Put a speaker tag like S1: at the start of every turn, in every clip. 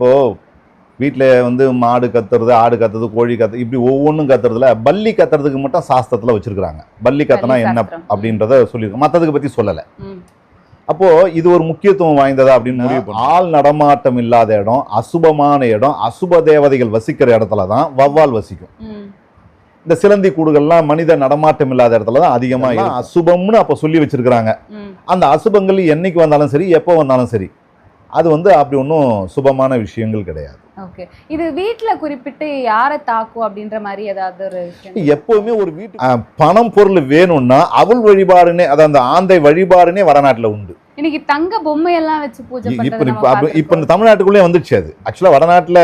S1: இப்போ வீட்டில் வந்து மாடு கத்துறது ஆடு கத்துறது கோழி கத்து இப்படி ஒவ்வொன்றும் கத்துறதுல பல்லி கத்துறதுக்கு மட்டும் சாஸ்திரத்தில் வச்சிருக்கிறாங்க பல்லி கத்தனா என்ன. அப்படின்றத சொல்லியிருக்கோம் மற்றதுக்கு பற்றி சொல்லலை
S2: ம்.
S1: அப்போ இது ஒரு முக்கியத்துவம் வாய்ந்ததா அப்படின்னு முடிவு பண்ணோம். ஆள் நடமாட்டம் இல்லாத இடம் அசுபமான இடம் அசுப தேவதைகள் வசிக்கிற இடத்துல தான் வவ்வால் வசிக்கும். இந்த சிலந்தி கூடுகள்லாம் மனித நடமாட்டம் இல்லாத இடத்துல தான் அதிகமா இருக்கும். அசுபம்னு அப்ப சொல்லி வச்சிருக்கிறாங்க. அந்த அசுபங்கள் என்னைக்கு வந்தாலும் சரி எப்போ வந்தாலும் சரி அது வந்து அப்படி ஒன்றும் சுபமான விஷயங்கள் கிடையாது.
S2: ஓகே. இது வீட்ல குறிப்பிட்டு யாரை தாக்கும் அப்படின்ற மாதிரி ஏதாவது ஒரு
S1: எப்பவுமே ஒரு வீட்டு பணம் பொருள் வேணும்னா அவள் வழிபாடுனே அதான் அந்த ஆந்தை வழிபாடுனே வடநாட்டுல உண்டு.
S2: இன்னைக்கு தங்க பொம்மையெல்லாம் வச்சு பூஜை
S1: இப்ப இப்ப தமிழ்நாட்டுக்குள்ளே வந்துடுச்சு அது. ஆக்சுவலா வடநாட்டுல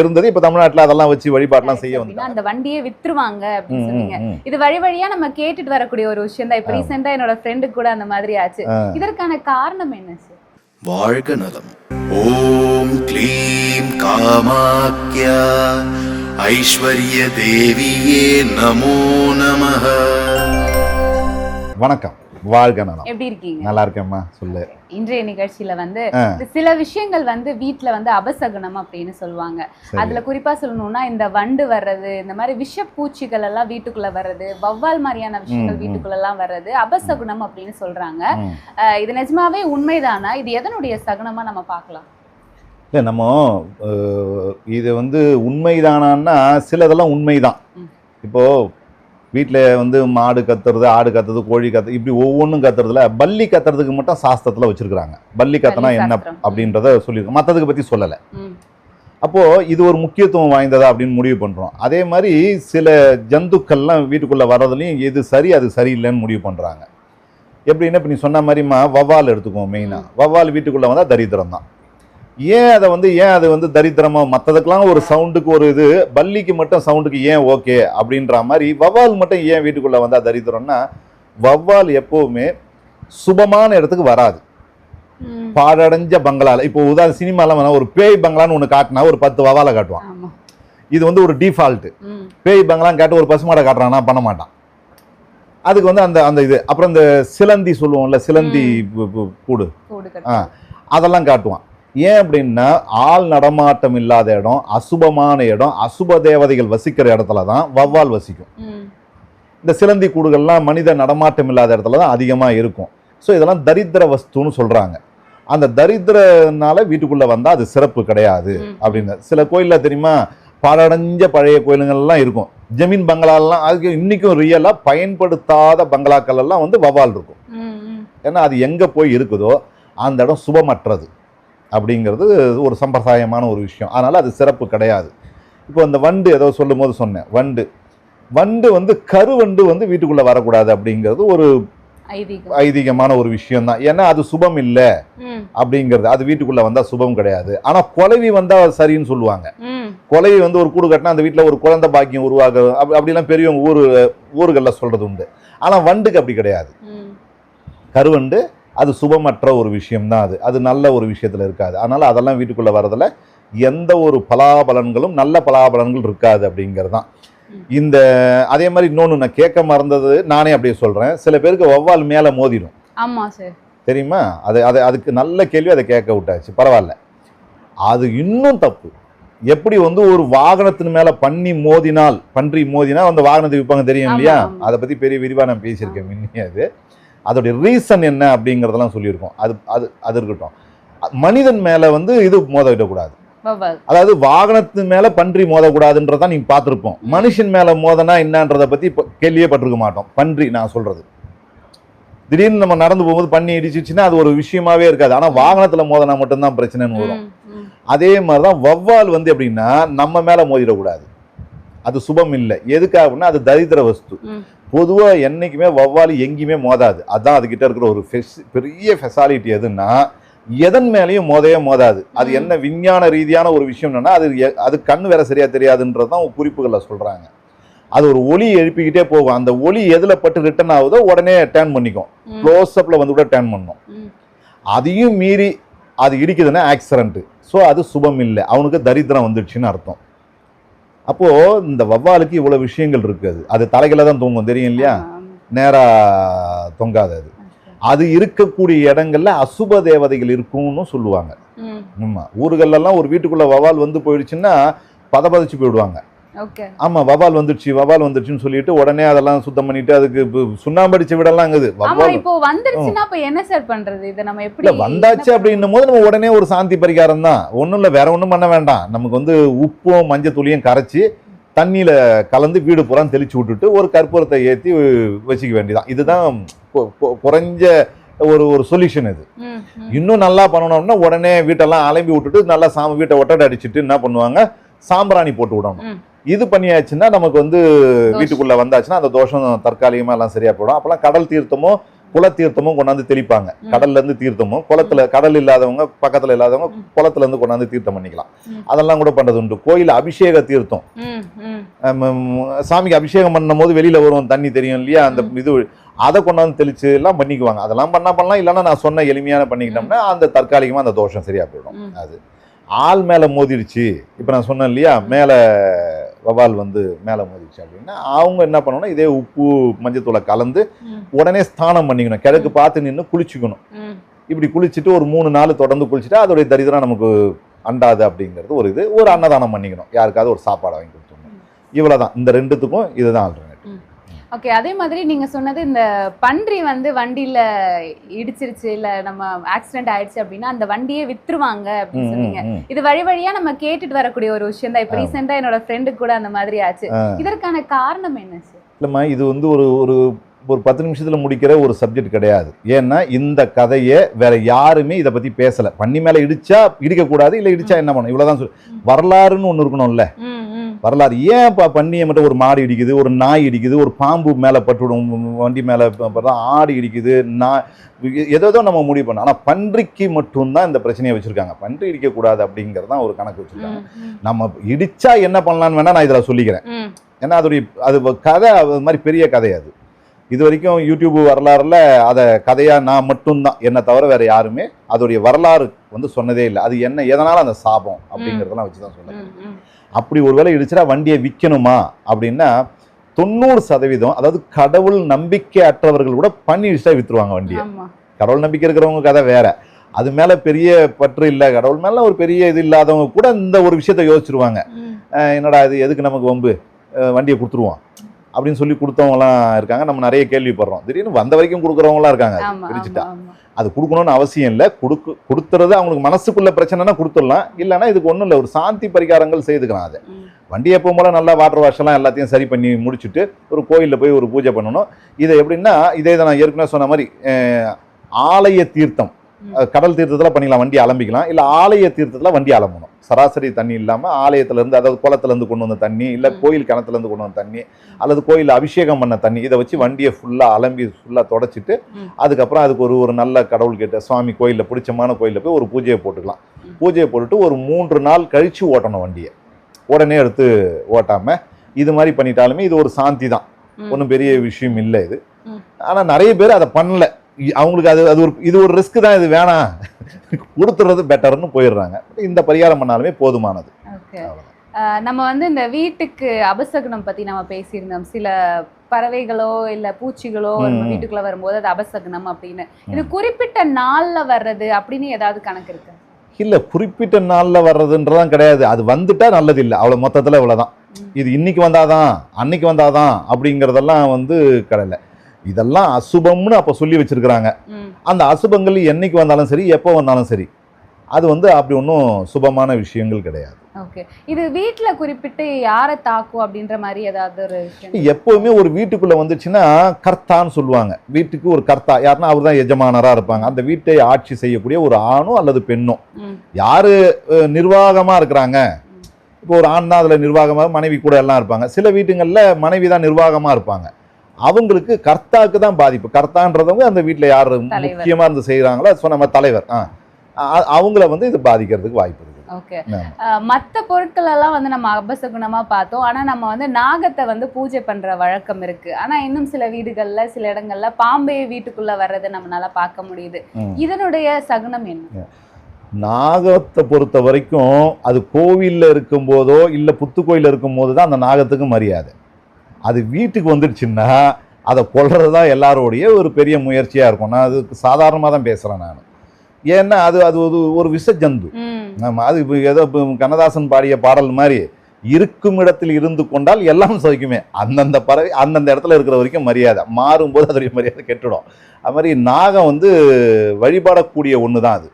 S1: இருந்தது இப்ப தமிழ்நாட்டுல அதெல்லாம் வச்சு வழிபாடுலாம் செய்ய வந்து
S2: அந்த வண்டியே வித்துருவாங்க அப்படின்னு சொன்னீங்க. இது வழி வழியா நம்ம கேட்டுட்டு வரக்கூடிய ஒரு விஷயம் தான் இப்ப
S1: ஆமா.
S2: ரீசெண்டா என்னோட ஃப்ரெண்டு கூட அந்த மாதிரி ஆச்சு. இதற்கான காரணம் என்ன
S3: வாழ்க நலம். ஓம் க்ளீம் காமாக்கியா ஐஸ்வர்ய தேவியே நமோ நமः
S1: வணக்கம். வாழ்க நலம்
S2: எப்படி இருக்கீங்க?
S1: நல்லா இருக்கேம்மா சொல்லு
S2: இன்றைய நிகழ்ச்சியில வந்து சில விஷயங்கள் வந்து வீட்ல வந்து அபசகுனம் அப்படின்னு சொல்லுவாங்க. அதுல குறிப்பா சொல்லணும்னா இந்த வண்டு வர்றது இந்த மாதிரி விஷப்பூச்சிகள் எல்லாம் வீட்டுக்குள்ள வர்றது வவ்வால் மாதிரியான விஷயங்கள். வீட்டுக்குள்ள எல்லாம் வர்றது அபசகுனம் அப்படின்னு சொல்றாங்க. இது நிஜமாவே உண்மைதானா? இது எதனுடைய சகுனமா நம்ம பார்க்கலாம்?
S1: இல்லை நம்ம இது வந்து உண்மைதானான்னா சிலதெல்லாம் உண்மைதான்.
S2: ம்.
S1: வீட்டில் வந்து மாடு கத்துறது ஆடு கத்துறது கோழி கத்து இப்படி ஒவ்வொன்றும் கத்துறதுல பல்லி கத்துறதுக்கு மட்டும் சாஸ்திரத்தில் வச்சிருக்கிறாங்க. பல்லி கத்தனா என்ன. அப்படின்றத சொல்லியிருக்கோம். மற்றதுக்கு பற்றி சொல்லலை.
S2: ம்.
S1: அப்போ இது ஒரு முக்கியத்துவம் வாய்ந்ததா அப்படின்னு முடிவு பண்றோம். அதே மாதிரி சில ஜந்துக்கள்லாம் வீட்டுக்குள்ள வர்றதுலையும் எது சரி அது சரியில்லைன்னு முடிவு பண்றாங்க. எப்படின்னா இப்போ நீ சொன்ன மாதிரிமா வவ்வால் எடுத்துக்குவோம் மெயினாக வவ்வால் வீட்டுக்குள்ள வந்தால் தரித்திரம் தான் ஏன் அதை வந்து ஏன் அது வந்து தரித்திரமா மற்றதுக்கெல்லாம் ஒரு சவுண்டுக்கு ஒரு இது பல்லிக்கு மட்டும் சவுண்டுக்கு ஏன் ஓகே அப்படின்ற மாதிரி வவ்வால் மட்டும் ஏன் வீட்டுக்குள்ள வந்தால் தரித்திரம்னா வவ்வால் எப்பவுமே சுபமான இடத்துக்கு வராது.
S2: ம்.
S1: பாழடைஞ்ச பங்களால இப்போ உதாரண சினிமாலாம் வேணா ஒரு பேய் பங்களான்னு ஒன்று காட்டினா ஒரு பத்து வவாலை காட்டுவான். இது வந்து ஒரு டிஃபால்ட்டு. பேய் பங்களான்னு காட்டு ஒரு பசுமாடை காட்டுறானா பண்ண மாட்டான். அதுக்கு வந்து அந்த அந்த இது அப்புறம் இந்த சிலந்தி சொல்லுவோம்ல சிலந்தி கூடு. ஆ. அதெல்லாம் காட்டுவான். ஏன் அப்படின்னா ஆள் நடமாட்டம் இல்லாத இடம் அசுபமான இடம் அசுப தேவதைகள் வசிக்கிற இடத்துல தான் வவ்வால் வசிக்கும். இந்த சிலந்தி கூடுகள்லாம் மனித நடமாட்டம் இல்லாத இடத்துல தான் அதிகமாக இருக்கும். ஸோ இதெல்லாம் தரித்திர வஸ்துன்னு சொல்கிறாங்க அந்த தரித்திரனால வீட்டுக்குள்ளே வந்தால் அது சிறப்பு கிடையாது. அப்படின்னு. சில கோயிலில் தெரியுமா? பாழடைஞ்ச பழைய கோயிலுங்கள்லாம் இருக்கும். ஜமீன் பங்களாலாம் அதுக்கு இன்றைக்கும் ரியலாக பயன்படுத்தாத பங்களாக்கள் எல்லாம் வந்து வவால் இருக்கும். ஏன்னா அது எங்கே போய் இருக்குதோ அந்த இடம் சுபமற்றது. அப்படிங்கிறது ஒரு சம்பிரதாயமான ஒரு விஷயம். அதனால் அது சிறப்பு கிடையாது. இப்போ அந்த வண்டு ஏதோ சொல்லும் போது சொன்னேன். வண்டு. வண்டு வந்து கருவண்டு வந்து வீட்டுக்குள்ளே வரக்கூடாது அப்படிங்கிறது ஒரு
S2: ஐதீகம்.
S1: ஐதீகமான ஒரு விஷயம் தான் ஏன்னா அது சுபம் இல்லை. அப்படிங்கிறது அது வீட்டுக்குள்ளே வந்தால் சுபம் கிடையாது. ஆனால் குலவி வந்தால் சரின்னு சொல்லுவாங்க. குலவி வந்து ஒரு கூடு கட்டினா அந்த வீட்டில் ஒரு குழந்தை பாக்கியம் உருவாக அப்படி அப்படிலாம் பெரியவங்க ஊர் ஊர்களில் சொல்கிறது உண்டு. ஆனால் வண்டுக்கு அப்படி கிடையாது. கருவண்டு அது சுபமற்ற ஒரு விஷயம்தான் அது. அது நல்ல ஒரு விஷயத்துல இருக்காது. அதனால அதெல்லாம் வீட்டுக்குள்ள வரதுல எந்த ஒரு பலாபலன்களும் நல்ல பலாபலன்கள் இருக்காது அப்படிங்கிறது தான். இந்த அதே மாதிரி இன்னொன்று நான் கேட்க மறந்தது நானே அப்படியே சொல்றேன். சில பேருக்கு வௌவால் மேலே மோதிடும்.
S2: ஆமா சார்.
S1: தெரியுமா? அது அது அதுக்கு நல்ல கேள்வி அதை கேட்க விட்டாச்சு. பரவாயில்ல. அது இன்னும் தப்பு. எப்படி வந்து ஒரு வாகனத்தின் மேல பண்ணி மோதினால் பன்றி மோதினா அந்த வாகனத்தை விற்பாங்க தெரியும் இல்லையா. அதை பத்தி பெரிய விரிவா நான் பேசியிருக்கேன் முன்னே அது. அதோடைய ரீசன் என்ன அப்படிங்கறதெல்லாம் சொல்லியிருக்கோம். அது அது அது இருக்கட்டும். மனிதன் மேல வந்து இது மோத விடக்கூடாது
S2: வவ்வால்
S1: அதாவது வாகனத்து மேல பன்றி மோதக்கூடாதுன்றத நீங்க பார்த்திருப்போம். மனுஷன் மேல மோதனா என்னன்றதை பத்தி கேள்வியே பட்டிருக்க மாட்டோம். பன்றி நான் சொல்றது. திடீர்னு நம்ம நடந்து போகும்போது பண்ணி இடிச்சிச்சுன்னா அது ஒரு விஷயமாவே இருக்காது. ஆனா வாகனத்துல மோதனா மட்டும்தான் பிரச்சனைன்னு வரும். அதே மாதிரிதான் வவ்வால் வந்து எப்படின்னா நம்ம மேல மோதிடக்கூடாது. அது சுபம் இல்லை. எதுக்காக அப்படின்னா அது தரித்திர வஸ்து.
S2: ம்.
S1: பொதுவா என்னைக்குமே வவ்வால் எங்கேயுமே மோதாது அதான் அதுகிட்ட இருக்கிற ஒரு ஃபெஸ்- பெரிய ஃபெசாலிட்டி எதுன்னா எதன் மேலேயும் மோதவே மோதாது அது. என்ன விஞ்ஞான ரீதியான ஒரு விஷயம் என்னன்னா அது அது கண் வேற சரியா தெரியாதுன்றதான் குறிப்புகளில் சொல்றாங்க அது ஒரு ஒளி எழுப்பிக்கிட்டே போகும் அந்த ஒளி எதுல பட்டு ரிட்டர்ன் ஆகுதோ உடனே டேர்ன் பண்ணிக்கும். க்ளோஸ் வந்து கூட டேர்ன் பண்ணும். அதையும் மீறி அது இடிக்குதுன்னா ஆக்சிடென்ட் ஸோ அது சுபம் இல்லை அவனுக்கு தரித்திரம் வந்துடுச்சுன்னு அர்த்தம் அப்போ இந்த வவ்வாலுக்கு இவ்வளவு விஷயங்கள் இருக்கு அது தலைகளை தான் தூங்கும் தெரியும் இல்லையா?
S2: ஆமா, ஆமா.
S1: நேரா தொங்காது அது. அது இருக்கக்கூடிய இடங்கள்ல அசுப தேவதைகள் இருக்கும்னு சொல்லுவாங்க.
S2: ம்.
S1: ஆமா. ஊர்களெல்லாம் ஒரு வீட்டுக்குள்ள வவால் வந்து போயிடுச்சுன்னா பதபதிச்சு போயிடுவாங்க.
S2: ஓகே
S1: ஆமா வவால் வந்துடுச்சு வவால் வந்துடுச்சுன்னு சொல்லிட்டு உடனே அதெல்லாம் சுத்தம் பண்ணிட்டு அதுக்கு இப்ப சுண்ணாம்படிச்ச விடலாங்குது வவால்.
S2: இப்போ வந்துருச்சுன்னா அப்ப என்ன சார் பண்றது? இத நம்ம எப்படி
S1: இல்ல வந்தாச்சு அப்படின்னும் போது நம்ம உடனே ஒரு சாந்தி பரிகாரம் தான். ஒன்றும் இல்லை வேற ஒன்றும் பண்ண வேண்டாம். நமக்கு வந்து உப்பும் மஞ்சத்தூளியும் கரைச்சி தண்ணியில கலந்து வீடு பூரா தெளிச்சு விட்டுட்டு ஒரு கற்பூரத்தை ஏற்றி வச்சுக்க வேண்டியதான் இதுதான் குறைஞ்ச ஒரு ஒரு சொல்யூஷன் இது. இன்னும் நல்லா பண்ணணும்னா உடனே வீட்டெல்லாம் அலம்பி விட்டுட்டு நல்லா சாம வீட்டை ஒட்டடை அடிச்சிட்டு என்ன பண்ணுவாங்க? சாம்பிராணி போட்டு விடணும். இது பண்ணியாச்சுன்னா நமக்கு வந்து வீட்டுக்குள்ள வந்தாச்சுன்னா அந்த தோஷம் தற்காலிகமா எல்லாம் சரியா போயிடும். அப்பெல்லாம் கடல் தீர்த்தமும் குல தீர்த்தமும் கொண்டாந்து தெளிப்பாங்க. கடல்ல இருந்து தீர்த்தமும் குளத்துல கடல் இல்லாதவங்க பக்கத்துல இல்லாதவங்க குளத்துல இருந்து கொண்டாந்து தீர்த்தம் பண்ணிக்கலாம். அதெல்லாம் கூட பண்றது உண்டு. கோயில் அபிஷேக தீர்த்தம். சாமிக்கு அபிஷேகம் பண்ணும் போது வெளியில வரும் தண்ணி தெரியும் இல்லையா? அந்த இது அதை கொண்டாந்து தெளிச்சு எல்லாம் பண்ணிக்குவாங்க. அதெல்லாம் பண்ணா பண்ணலாம் இல்லைன்னா நான் சொன்ன எளிமையான பண்ணிக்கிட்டோம்னா அந்த தற்காலிகமா அந்த தோஷம் சரியா போயிடும். அது. ஆள் மேல மோதிடுச்சு. இப்போ நான் சொன்னேன் இல்லையா? மேலே வவால் வந்து மேலே மோதிடுச்சு அப்படின்னா அவங்க என்ன பண்ணணும்னா இதே உப்பு மஞ்சத்தூளை கலந்து உடனே ஸ்நானம் பண்ணிக்கணும். கிழக்கு பார்த்து நின்று குளிச்சுக்கணும். இப்படி குளிச்சுட்டு ஒரு மூணு நாள் தொடர்ந்து குளிச்சுட்டா அதோடைய தரித்திரம் நமக்கு அண்டாது அப்படிங்கிறது ஒரு இது. ஒரு அன்னதானம் பண்ணிக்கணும். யாருக்காவது ஒரு சாப்பாடு வாங்கி கொடுத்துடணும். இவ்வளவுதான். இந்த ரெண்டுத்துக்கும் இதுதான்
S2: ஓகே அதே மாதிரி நீங்க சொன்னது இந்த பன்றி வந்து வண்டியில இடிச்சிருச்சு இல்ல நம்ம ஆக்சிடென்ட் ஆயிடுச்சு அப்படின்னா அந்த வண்டியே வித்துருவாங்க அப்படின்னு சொன்னீங்க. இது வழி வழியா நம்ம கேட்டுட்டு வரக்கூடிய ஒரு விஷயம் தான். இப்ப. ரீசெண்டா என்னோட ஃப்ரெண்டு கூட அந்த மாதிரி ஆச்சு. இதற்கான காரணம் என்ன சார்
S1: இல்லைம்மா இது வந்து ஒரு ஒரு ஒரு பத்து நிமிஷத்துல முடிக்கிற ஒரு சப்ஜெக்ட் கிடையாது. ஏன்னா இந்த கதையை வேற யாருமே இதை பத்தி பேசல. பண்ணி மேல இடிச்சா இடிக்கக்கூடாது இல்லை இடிச்சா என்ன பண்ணணும்? இவ்வளவுதான் சொல்லு. வரலாறுன்னு ஒன்று இருக்கணும்ல. வரலாறு. ஏன் இப்போ பண்ணியை மட்டும் ஒரு மாடு இடிக்குது ஒரு நாய் இடிக்குது ஒரு பாம்பு மேலே பட்டுவிடும் வண்டி மேலே ஆடு இடிக்குது நான் ஏதோ நம்ம முடிவு பண்ணோம். ஆனால் பன்றிக்கு மட்டும்தான் இந்த பிரச்சனையை வச்சுருக்காங்க. பன்றி இடிக்கக்கூடாது அப்படிங்கிறது தான் ஒரு கணக்கு வச்சுருக்காங்க. நம்ம இடிச்சா என்ன பண்ணலான்னு வேணால் நான் இதில் சொல்லிக்கிறேன். ஏன்னா அதோடைய அது கதை அது மாதிரி பெரிய கதை அது. இது வரைக்கும் யூடியூப் வரலாறுல அதை கதையாக நான் மட்டும்தான். என்னை தவிர வேற யாருமே அதோடைய வரலாறு வந்து சொன்னதே இல்லை. அது என்ன எதனால அந்த சாபம் அப்படிங்கிறதெல்லாம் வச்சு தான் சொன்னேன். அப்படி ஒருவேளை இடிச்சுட்டா வண்டியை விற்கணுமா அப்படின்னா தொண்ணூறு சதவீதம் அதாவது கடவுள் நம்பிக்கை அற்றவர்கள் கூட பண்ணி இடிச்சா வித்துருவாங்க வண்டியை. கடவுள் நம்பிக்கை இருக்கிறவங்க கதை வேற. அது மேல பெரிய பற்று இல்லை. கடவுள் மேல ஒரு பெரிய இது இல்லாதவங்க கூட இந்த ஒரு விஷயத்த யோசிச்சிருவாங்க. என்னடா இது? எதுக்கு நமக்கு வம்பு? வண்டியை கொடுத்துருவோம். அப்படின்னு சொல்லி கொடுத்தவங்கலாம் இருக்காங்க. நம்ம நிறைய கேள்விப்படுறோம். திடீர்னு வந்த வரைக்கும் கொடுக்குறவங்களாம் இருக்காங்க. பிரிச்சுட்டா. அது கொடுக்கணும்னு அவசியம் இல்லை. கொடுக்கு கொடுத்துறது அவங்களுக்கு மனசுக்குள்ள பிரச்சனைனா கொடுத்துடலாம். இல்லைன்னா இதுக்கு ஒன்றும் இல்லை. ஒரு சாந்தி பரிகாரங்கள் செய்துக்கலாம் அதை. வண்டி எப்போ போல நல்லா வாட்டர் வாஷ் எல்லாம் எல்லாத்தையும் சரி பண்ணி முடிச்சுட்டு ஒரு கோயிலில் போய் ஒரு பூஜை பண்ணணும். இதை எப்படின்னா இதே தான் நான் ஏற்கனவே சொன்ன மாதிரி ஆலய தீர்த்தம். கடல் தீர்த்தத்தில் பண்ணிக்கலாம் வண்டி அலம்பிக்கலாம் இல்லை ஆலய தீர்த்தத்தில் வண்டி அலம்பணும் சராசரி தண்ணி இல்லாமல் ஆலயத்திலேருந்து அதாவது குளத்துலேருந்து கொண்டு வந்த தண்ணி இல்லை. கோயில் கிணத்துலேருந்து கொண்டு வந்த தண்ணி அல்லது கோயிலில் அபிஷேகம் பண்ண தண்ணி இதை வச்சு வண்டியை ஃபுல்லாக அலம்பி ஃபுல்லாக தொடச்சிட்டு. அதுக்கப்புறம் அதுக்கு ஒரு ஒரு நல்ல கடவுள் கிட்ட சுவாமி கோயிலில் பிடிச்சமான கோயிலில் போய் ஒரு பூஜையை போட்டுக்கலாம். பூஜையை போட்டுட்டு ஒரு மூன்று நாள் கழிச்சு ஓட்டணும் வண்டியை உடனே எடுத்து ஓட்டாம இது மாதிரி பண்ணிட்டாலுமே இது ஒரு சாந்தி தான். ஒன்றும் பெரிய விஷயம் இல்லை இது. ஆனால் நிறைய பேர் அதை பண்ணல அவங்களுக்கு அது அது ஒரு இது ஒரு ரிஸ்க் தான் இது வேணாம். கொடுத்துறது பெட்டர்னு போயிடுறாங்க. இந்த பரிகாரம் பண்ணாலுமே போதுமானது.
S2: நம்ம வந்து இந்த வீட்டுக்கு அபசகுனம் பத்தி நம்ம பேசியிருந்தோம். சில பறவைகளோ இல்ல பூச்சிகளோ நம்ம. வீட்டுக்குள்ள வரும்போது அது அபசகுனம் அப்படின்னு. இது. குறிப்பிட்ட நாள்ல வர்றது அப்படின்னு ஏதாவது கணக்கு இருக்கு?
S1: இல்ல குறிப்பிட்ட நாள்ல வர்றதுன்றதான் கிடையாது. அது வந்துட்டா நல்லது இல்லை அவ்வளவு மொத்தத்துல இவ்வளவுதான்.
S2: ம்.
S1: இது இன்னைக்கு வந்தாதான் அன்னைக்கு வந்தாதான் அப்படிங்கறதெல்லாம் வந்து கிடையல இதெல்லாம் அசுபம்னு அப்ப சொல்லி வச்சிருக்கிறாங்க. அந்த அசுபங்கள் என்னைக்கு வந்தாலும் சரி எப்போ வந்தாலும் சரி அது வந்து அப்படி ஒன்றும் சுபமான விஷயங்கள் கிடையாது.
S2: ஓகே. இது வீட்ல குறிப்பிட்டு யாரை தாக்கும் அப்படின்ற மாதிரி ஏதாவது ஒரு
S1: எப்பவுமே ஒரு வீட்டுக்குள்ள வந்துச்சுன்னா கர்த்தான்னு சொல்லுவாங்க. வீட்டுக்கு ஒரு கர்த்தா யாருன்னா அவர் தான் எஜமானரா இருப்பாங்க. அந்த வீட்டை ஆட்சி செய்யக்கூடிய ஒரு ஆணும் அல்லது பெண்ணும் யாரு அஹ், நிர்வாகமா இருக்கிறாங்க? இப்போ ஒரு ஆண் தான் அதுல நிர்வாகமா மனைவி கூட எல்லாம் இருப்பாங்க. சில வீட்டுங்கள்ல மனைவி தான் நிர்வாகமா இருப்பாங்க. அவங்களுக்கு கர்த்தாக்கு தான் பாதிப்பு. கர்த்தான்றதவங்க அந்த வீட்டுல யார்
S2: தலைவர்.
S1: முக்கியமா இருந்து செய்யறாங்களோ சொன்ன மாதிரி தலைவர். ஆ. அவங்கள வந்து இது பாதிக்கிறதுக்கு வாய்ப்பு இருக்குது.
S2: ஓகே. மத்த பொருட்கள் எல்லாம் வந்து நம்ம அபசகுணமா பார்த்தோம். ஆனா நம்ம வந்து நாகத்தை வந்து பூஜை பண்ற வழக்கம் இருக்கு. ஆனா இன்னும் சில வீடுகள்ல சில இடங்கள்ல பாம்பே வீட்டுக்குள்ள வர்றதை நம்மளால பார்க்க முடியுது. இதனுடைய சகுனம் என்ன?
S1: நாகத்தை பொறுத்த வரைக்கும் அது கோவில்ல இருக்கும்போதோ இல்ல புத்துக்கோயில இருக்கும்போது தான் அந்த நாகத்துக்கு மரியாதை. அது வீட்டுக்கு வந்துடுச்சுன்னா அதை கொல்றது தான் எல்லாரோடைய ஒரு பெரிய முயற்சியா இருக்கும். நான் அது சாதாரணமாக தான் பேசுறேன் நான். ஏன்னா அது அது ஒரு ஒரு விஷ ஜந்து
S2: ம்.
S1: ஆமா அது இப்போ ஏதோ இப்போ கண்ணதாசன் பாடிய பாடல் மாதிரி இருக்கும் இடத்தில் இருந்து கொண்டால் எல்லாம் சகிக்குமே. அந்தந்த பறவை அந்தந்த இடத்துல இருக்கிற வரைக்கும் மரியாதை. மாறும்போது அதோடைய மரியாதை கெட்டுடும். அது மாதிரி நாகம் வந்து வழிபாடக்கூடிய ஒன்று தான் அது.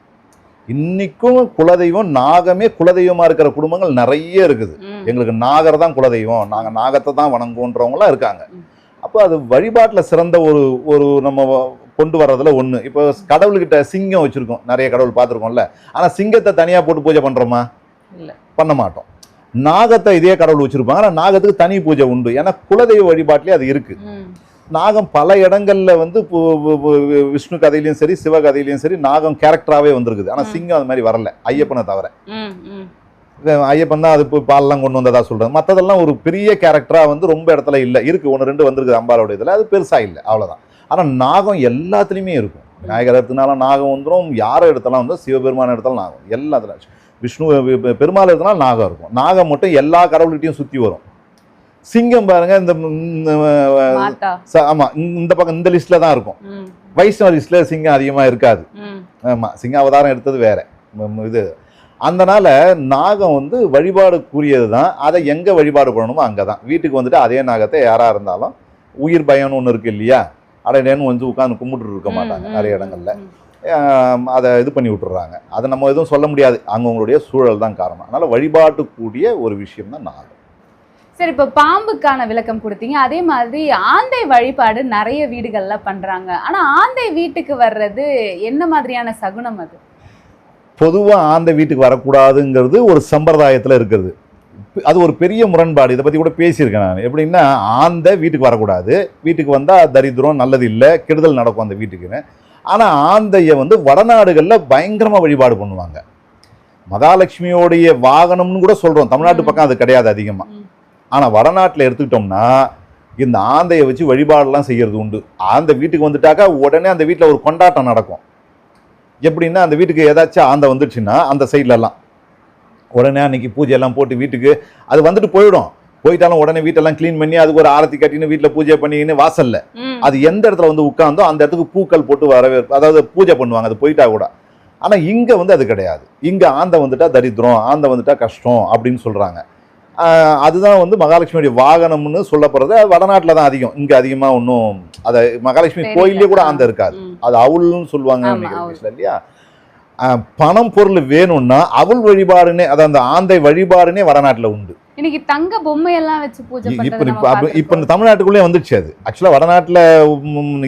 S1: இன்னைக்கும் குலதெய்வம் நாகமே குலதெய்வமா இருக்கிற குடும்பங்கள் நிறைய இருக்குது. எங்களுக்கு நாகர் தான் குலதெய்வம் நாங்கள் நாகத்தை தான் வணங்குன்றவங்களாம் இருக்காங்க. அப்போ அது வழிபாட்டில் சிறந்த ஒரு ஒரு நம்ம கொண்டு வர்றதுல ஒன்று இப்போ கடவுள்கிட்ட சிங்கம் வச்சுருக்கோம். நிறைய கடவுள் பார்த்துருக்கோம்ல. ஆனால் சிங்கத்தை தனியாக போட்டு பூஜை பண்ணுறோமா
S2: இல்ல.
S1: பண்ண மாட்டோம். நாகத்தை இதே கடவுள் வச்சுருப்பாங்க. ஆனால் நாகத்துக்கு தனி பூஜை உண்டு. ஏன்னா குலதெய்வ வழிபாட்டிலே அது இருக்குது நாகம் பல இடங்கள்ல வந்து விஷ்ணு கதையிலையும் சரி சிவ கதையிலையும் சரி நாகம் கேரக்டராகவே வந்திருக்குது. ஆனால். சிங்கம் அது மாதிரி வரல ஐயப்பனை தவிர. ஐயப்பன் தான் அது இப்போ பால்லாம் கொண்டு வந்ததா சொல்றேன் மற்றதெல்லாம் ஒரு பெரிய கேரக்டரா வந்து ரொம்ப இடத்துல இல்லை. இருக்கு ஒன்று ரெண்டு வந்திருக்குது அம்பாலோட இதில். அது பெருசா இல்லை அவ்வளவுதான். ஆனா நாகம் எல்லாத்துலேயுமே இருக்கும். விநாயகர் எடுத்தனாலும் நாகம் வந்துடும் யாரை எடுத்தாலும் வந்து சிவபெருமான எடுத்தாலும் நாகம். எல்லாத்துல விஷ்ணு பெருமாள் எடுத்தனாலும் நாகம் இருக்கும். நாகம் மட்டும் எல்லா கடவுள்கிட்டையும் சுத்தி வரும். சிங்கம் பாருங்க இந்த ஆமா இந்த பக்கம் இந்த லிஸ்ட்ல தான் இருக்கும். வைஷ்ணவ லிஸ்ட்ல சிங்கம் அதிகமா இருக்காது. ஆமா சிங்க அவதாரம் எடுத்தது வேற. இது. அதனால நாகம் வந்து வழிபாடுக்குரியது தான் அதை எங்க வழிபாடு பண்ணணுமோ அங்கே தான் வீட்டுக்கு வந்துட்டு அதே நாகத்தை யாரா இருந்தாலும் உயிர் பயம்னு ஒன்று இருக்கு இல்லையா? அடையேன்னு வந்து உட்காந்து கும்பிட்டு இருக்க மாட்டாங்க நிறைய இடங்கள்ல. அதை இது பண்ணி விட்டுறாங்க. அதை நம்ம எதுவும் சொல்ல முடியாது. அவங்கவுங்களுடைய சூழல் தான் காரணம். அதனால வழிபாட்டுக்கூடிய ஒரு விஷயம் தான் நாகம்.
S2: சரி இப்போ பாம்புக்கான விளக்கம் கொடுத்தீங்க. அதே மாதிரி ஆந்தை வழிபாடு நிறைய வீடுகளில் பண்ணுறாங்க ஆனால் ஆந்தை வீட்டுக்கு வர்றது என்ன மாதிரியான சகுனம் அது?
S1: பொதுவாக ஆந்தை வீட்டுக்கு வரக்கூடாதுங்கிறது ஒரு சம்பிரதாயத்தில் இருக்கிறது. அது ஒரு பெரிய முரண்பாடு. இதை பற்றி கூட பேசியிருக்கேன் நான். எப்படின்னா ஆந்தை வீட்டுக்கு வரக்கூடாது. வீட்டுக்கு வந்தால் தரித்திரம் நல்லது இல்லை கெடுதல் நடக்கும் அந்த வீட்டுக்குன்னு. ஆனால் ஆந்தையை வந்து வடநாடுகளில் பயங்கரமாக வழிபாடு பண்ணுவாங்க. மகாலட்சுமியோடைய வாகனம்னு கூட சொல்கிறோம் தமிழ்நாட்டு பக்கம் அது கிடையாது அதிகமாக ஆனால் வடநாட்டில் எடுத்துக்கிட்டோம்னா இந்த ஆந்தையை வச்சு வழிபாடெல்லாம் செய்யறது உண்டு. ஆந்த வீட்டுக்கு வந்துட்டாக்கா உடனே அந்த வீட்டில் ஒரு கொண்டாட்டம் நடக்கும். எப்படின்னா அந்த வீட்டுக்கு ஏதாச்சும் ஆந்தை வந்துடுச்சுன்னா அந்த சைடுல எல்லாம். உடனே அன்னைக்கு பூஜை எல்லாம் போட்டு வீட்டுக்கு அது வந்துட்டு போயிடும். போயிட்டாலும் உடனே வீட்டெல்லாம் க்ளீன் பண்ணி அதுக்கு ஒரு ஆரத்தி கட்டின்னு வீட்டில் பூஜை பண்ணின்னு வாசல்ல. அது எந்த இடத்துல வந்து உட்கார்ந்தோ அந்த இடத்துக்கு பூக்கள் போட்டு வரவே அதாவது பூஜை பண்ணுவாங்க. அது போயிட்டா கூட. ஆனா இங்க வந்து அது கிடையாது. இங்க ஆந்தை வந்துட்டா தரித்திரம் ஆந்தை வந்துட்டா கஷ்டம் அப்படின்னு சொல்றாங்க. ஆஹ் அதுதான் வந்து மகாலட்சுமியுடைய வாகனம்னு சொல்லப்படுறது. அது வடநாட்டில் தான் அதிகம். இங்க அதிகமா ஒன்றும் அதை மகாலட்சுமி. கோயிலே கூட
S2: ஆ.
S1: ஆந்தை இருக்காது. அது அவுள்னு சொல்லுவாங்க நினைக்கிறேன் இல்லையா? பணம் பொருள் வேணும்னா அவள் வழிபாடுனே அதாவது அந்த ஆந்தை வழிபாடுனே வடநாட்டுல உண்டு.
S2: இன்னைக்கு தங்க பொம்மையெல்லாம் வச்சு பூஜை
S1: இப்ப இப்ப தமிழ்நாட்டுக்குள்ளே வந்துடுச்சு அது. ஆக்சுவலா வடநாட்டுல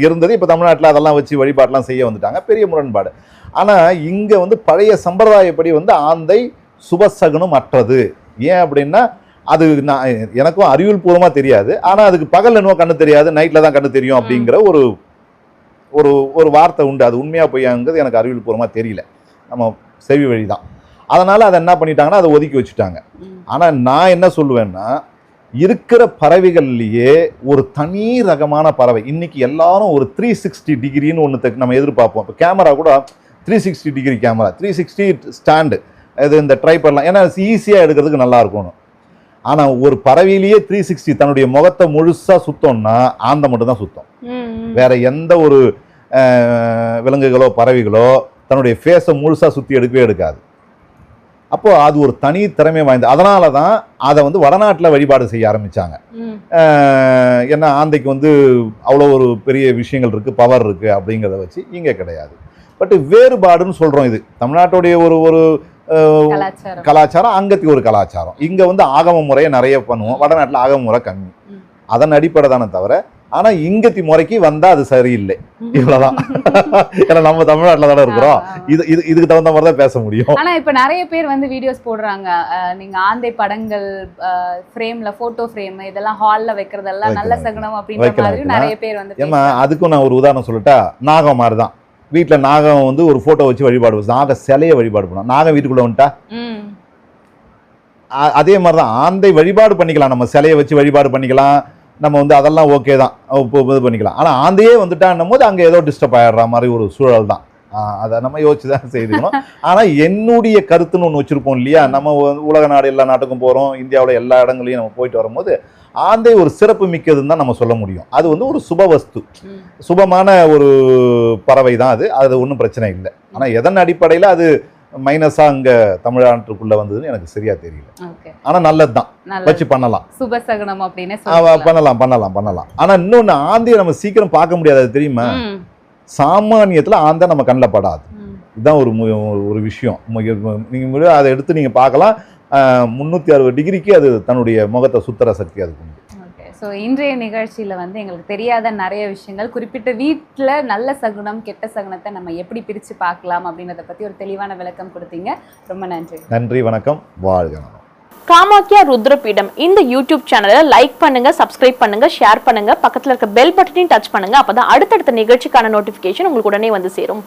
S1: இருந்தது இப்ப தமிழ்நாட்டுல அதெல்லாம் வச்சு வழிபாட்டெல்லாம் செய்ய வந்துட்டாங்க. பெரிய முரண்பாடு. ஆனா இங்க வந்து பழைய சம்பிரதாயப்படி வந்து ஆந்தை சுபசகுனம் அற்றது. ஏன் அப்படின்னா அது நான் எனக்கும் அறிவியல் பூர்வமா தெரியாது. ஆனா அதுக்கு பகல் என்னவோ கண்ணு தெரியாது நைட்ல தான் கண்ணு தெரியும் அப்படிங்கிற ஒரு ஒரு ஒரு வார்த்தை உண்டு. அது உண்மையா பொய்யாங்கிறது எனக்கு அறிவியல் பூர்வமா தெரியல. நம்ம செவி வழி தான். அதனால அதை என்ன பண்ணிட்டாங்கன்னா அதை ஒதுக்கி வச்சுட்டாங்க.
S2: ம்.
S1: ஆனா நான் என்ன சொல்லுவேன்னா இருக்கிற பறவைகள்லயே ஒரு தனி ரகமான பறவை. இன்னைக்கு எல்லாரும் ஒரு த்ரீ சிக்ஸ்டி டிகிரின்னு ஒன்று நம்ம எதிர்பார்ப்போம். இப்போ கேமரா கூட three sixty degree camera three sixty stand இது இந்த ட்ரைப்பர்லாம் ஏன்னா ஈஸியாக எடுக்கிறதுக்கு நல்லா இருக்கணும் ஆனால் ஒரு பறவையிலேயே த்ரீ சிக்ஸ்டி தன்னுடைய முகத்தை முழுசாக சுத்தம்னா ஆந்த மட்டும் தான் சுத்தம். வேற எந்த ஒரு விலங்குகளோ பறவைகளோ தன்னுடைய ஃபேஸை முழுசாக சுற்றி எடுக்கவே எடுக்காது. அப்போ அது ஒரு தனி திறமை வாய்ந்த அதனால தான் அதை வந்து வடநாட்டில் வழிபாடு செய்ய. அஹ், ஏன்னா ஆந்தைக்கு வந்து அவ்வளோ ஒரு பெரிய விஷயங்கள் இருக்குது பவர் இருக்குது அப்படிங்கிறத வச்சு இங்கே கிடையாது. பட் வேறுபாடுன்னு சொல்கிறோம் இது. தமிழ்நாட்டுடைய ஒரு ஒரு
S2: கலாச்சாரம்.
S1: கலாச்சாரம் அங்கத்தி ஒரு கலாச்சாரம். இங்க வந்து ஆகம முறையை நிறைய பண்ணுவோம். வடநாட்டுல ஆகம முறை கம்மி. அதன் அடிப்படை தானே தவிர ஆனா இங்கத்தி முறைக்கு வந்தா அது சரியில்லை. இவ்வளவுதான். ஏன்னா நம்ம தமிழ்நாட்டுல தானே இருக்கிறோம். இது இது இதுக்கு தகுந்த மாதிரி தான் பேச முடியும்.
S2: ஆனா இப்ப நிறைய பேர் வந்து வீடியோஸ் போடுறாங்க. நீங்க ஆந்தை படங்கள் ஃப்ரேம்ல போட்டோ ஃப்ரேம் இதெல்லாம் ஹால்ல வைக்கிறதெல்லாம் நல்ல சகுனம் அப்படின்ற மாதிரி. நிறைய பேர் வந்து
S1: ஏமா. அதுக்கும் நான் ஒரு உதாரணம் சொல்லட்டா நாகம் மாதிரி தான். வீட்டுல நாகம் வந்து ஒரு போட்டோ வச்சு வழிபாடு. நாக சிலையை வழிபாடு பண்ணும். நாகம் வீட்டுக்குள்ள வந்துட்டா? அதே மாதிரி தான் ஆந்தை வழிபாடு பண்ணிக்கலாம். நம்ம சிலையை வச்சு வழிபாடு பண்ணிக்கலாம். நம்ம வந்து அதெல்லாம் ஓகே தான். இது பண்ணிக்கலாம். ஆனால் ஆந்தையே வந்துட்டான்னும் போது அங்கே ஏதோ டிஸ்டர்ப் ஆயிடுற மாதிரி ஒரு சூழல் தான். அதை நம்ம யோசிச்சு தான் செய்துக்கணும் ஆனால் என்னுடைய கருத்துன்னு ஒன்று வச்சுருப்போம் இல்லையா? நம்ம உலக நாடு எல்லா நாட்டுக்கும் போகிறோம் இந்தியாவில் எல்லா இடங்களையும் நம்ம போயிட்டு வரும்போது ஆந்தை ஒரு சிறப்பு மிக்கதுன்னு தான் நம்ம சொல்ல முடியும். அது வந்து ஒரு சுபவஸ்து. சுபமான ஒரு பறவை தான் அது. அது ஒன்றும் பிரச்சனை இல்லை. ஆனால் எதன் அடிப்படையில் அது மைனஸாக அங்கே தமிழ்நாட்டுக்குள்ளே வந்ததுன்னு எனக்கு சரியா தெரியல. ஆனால் நல்லது. தான் வச்சு பண்ணலாம்.
S2: சுபசகுனம் அப்படின்னு
S1: பண்ணலாம் பண்ணலாம் பண்ணலாம். ஆனால் இன்னொன்று ஆந்தையை நம்ம சீக்கிரம் பார்க்க முடியாது அது தெரியுமா? சாமானியத்தில் ஆந்தை நம்ம கண்ணில் படாது. இதுதான் ஒரு ஒரு விஷயம். நீங்கள் அதை எடுத்து நீங்கள் பார்க்கலாம். முந்நூற்றி அறுபது டிகிரிக்கு அது தன்னுடைய முகத்தை சுத்தர சக்தி அதுக்கு உண்டு.
S2: ஓகே ஸோ இன்றைய நிகழ்ச்சியில் வந்து எங்களுக்கு தெரியாத நிறைய விஷயங்கள் குறிப்பிட்ட வீட்டில் நல்ல சகுனம் கெட்ட சகுனத்தை நம்ம எப்படி பிரித்து பார்க்கலாம் அப்படின்றத பற்றி ஒரு தெளிவான விளக்கம் கொடுத்தீங்க. ரொம்ப நன்றி.
S1: நன்றி வணக்கம். வாழ்க.
S4: காமாக்கியா ருத்ரபீடம். இந்த யூடியூப் சேனலை லைக் பண்ணுங்க சப்ஸ்கிரைப் பண்ணுங்க ஷேர் பண்ணுங்க. பக்கத்துல இருக்க பெல் பட்டனையும் டச் பண்ணுங்க. அப்பதான் அடுத்தடுத்த நிகழ்ச்சிக்கான நோட்டிபிகேஷன் உங்களுக்கு உடனே வந்து சேரும்.